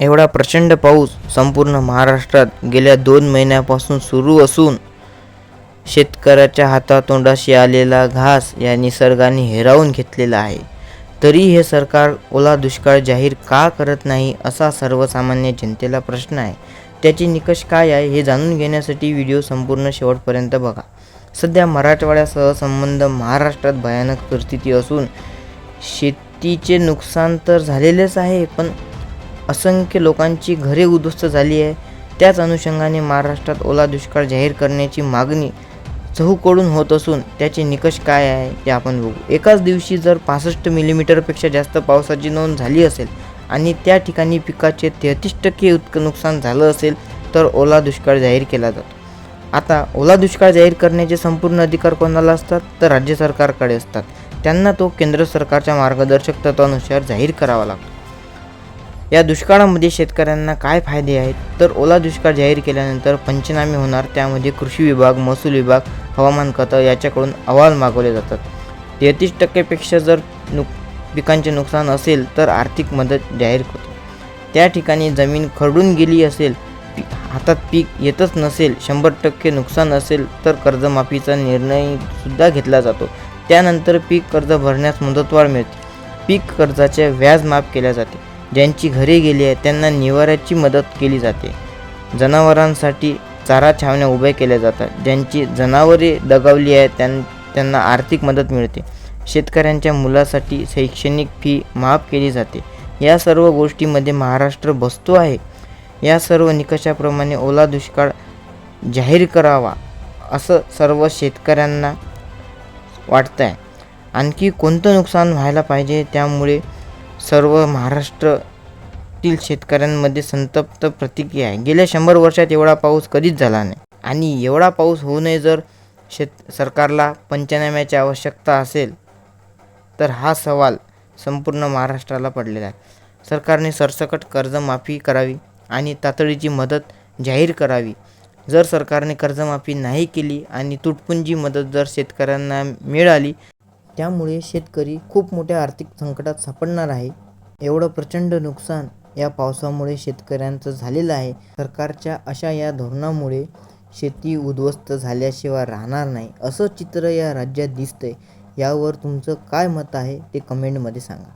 एवढा प्रचंड पाऊस संपूर्ण महाराष्ट्रात गेल्या दोन महिन्यापासून सुरू असून शेतकऱ्याच्या हातातोंडाशी आलेला घास या निसर्गाने हिरावून घेतलेला आहे. तरी हे सरकार ओला दुष्काळ जाहीर का करत नाही असा सर्वसामान्य जनतेला प्रश्न आहे. त्याचे निकष काय आहे हे जाणून घेण्यासाठी व्हिडिओ संपूर्ण शेवटपर्यंत बघा. सध्या मराठवाड्यासह संबंध महाराष्ट्रात भयानक परिस्थिती असून शेतीचे नुकसान तर झालेलेच आहे पण असंख्य लोकांची घरे उद्ध्वस्त झाली आहे. त्याच अनुषंगाने महाराष्ट्रात ओला दुष्काळ जाहीर करण्याची मागणी चहूकडून होत असून त्याचे निकष काय आहे ते आपण बघू. एकाच दिवशी जर पासष्ट मिलीमीटरपेक्षा जास्त पावसाची नोंद झाली असेल आणि त्या ठिकाणी पिकाचे तेहतीस टक्के उत्क नुकसान झालं असेल तर ओला दुष्काळ जाहीर केला जातो. आता ओला दुष्काळ जाहीर करण्याचे संपूर्ण अधिकार कोणाला असतात? तर राज्य सरकारकडे असतात. त्यांना तो केंद्र सरकारच्या मार्गदर्शक तत्वानुसार जाहीर करावा लागतो. या दुष्काळामध्ये शेतकऱ्यांना काय फायदे आहेत? तर ओला दुष्काळ जाहीर केल्यानंतर पंचनामे होणार. त्यामध्ये कृषी विभाग महसूल विभाग हवामान खातं याच्याकडून अहवाल मागवले जातात. तेहतीस टक्केपेक्षा जर नुक पिकांचे नुकसान असेल तर आर्थिक मदत जाहीर होते. त्या ठिकाणी जमीन खरडून गेली असेल पी हातात पीक येतच नसेल शंभर टक्के नुकसान असेल तर कर्जमाफीचा निर्णयसुद्धा घेतला जातो. त्यानंतर पीक कर्ज भरण्यास मुदतवाढ मिळते. पीक कर्जाचे व्याज माफ केल्या जाते. ज्यांची घरे गेली आहेत त्यांना निवाऱ्याची मदत केली जाते. जनावरांसाठी चारा छावण्या उभ्या केल्या जातात. ज्यांची जनावरे दगावली आहेत त्यां त्यांना आर्थिक मदत मिळते. शेतकऱ्यांच्या मुलासाठी शैक्षणिक फी माफ केली जाते. या सर्व गोष्टीमध्ये महाराष्ट्र बसतो आहे. या सर्व निकषाप्रमाणे ओला दुष्काळ जाहीर करावा असं सर्व शेतकऱ्यांना वाटतं आहे आणखी कोणतं नुकसान व्हायला पाहिजे? त्यामुळे सर्व महाराष्ट्रातील शेतकऱ्यांमध्ये संतप्त प्रतिक्रिया आहे. गेल्या शंभर वर्षात एवढा पाऊस कधीच झाला नाही. आणि एवढा पाऊस होऊ नये जर शेत सरकारला पंचनाम्याची आवश्यकता असेल तर हा सवाल संपूर्ण महाराष्ट्राला पडलेला आहे. सरकारने सरसकट कर्जमाफी करावी आणि तातडीची मदत जाहीर करावी. जर सरकारने कर्जमाफी नाही केली आणि तुटपुंजी मदत जर शेतकऱ्यांना मिळाली त्यामुळे शेतकरी खूप मोठ्या आर्थिक संकटात सापडणार आहे. एवढं प्रचंड नुकसान या पावसामुळे शेतकऱ्यांचं झालेलं आहे. सरकारच्या अशा या धोरणामुळे शेती उद्ध्वस्त झाल्याशिवाय राहणार नाही असं चित्र या राज्यात दिसतंय. यावर तुमचं काय मत आहे ते कमेंटमध्ये सांगा.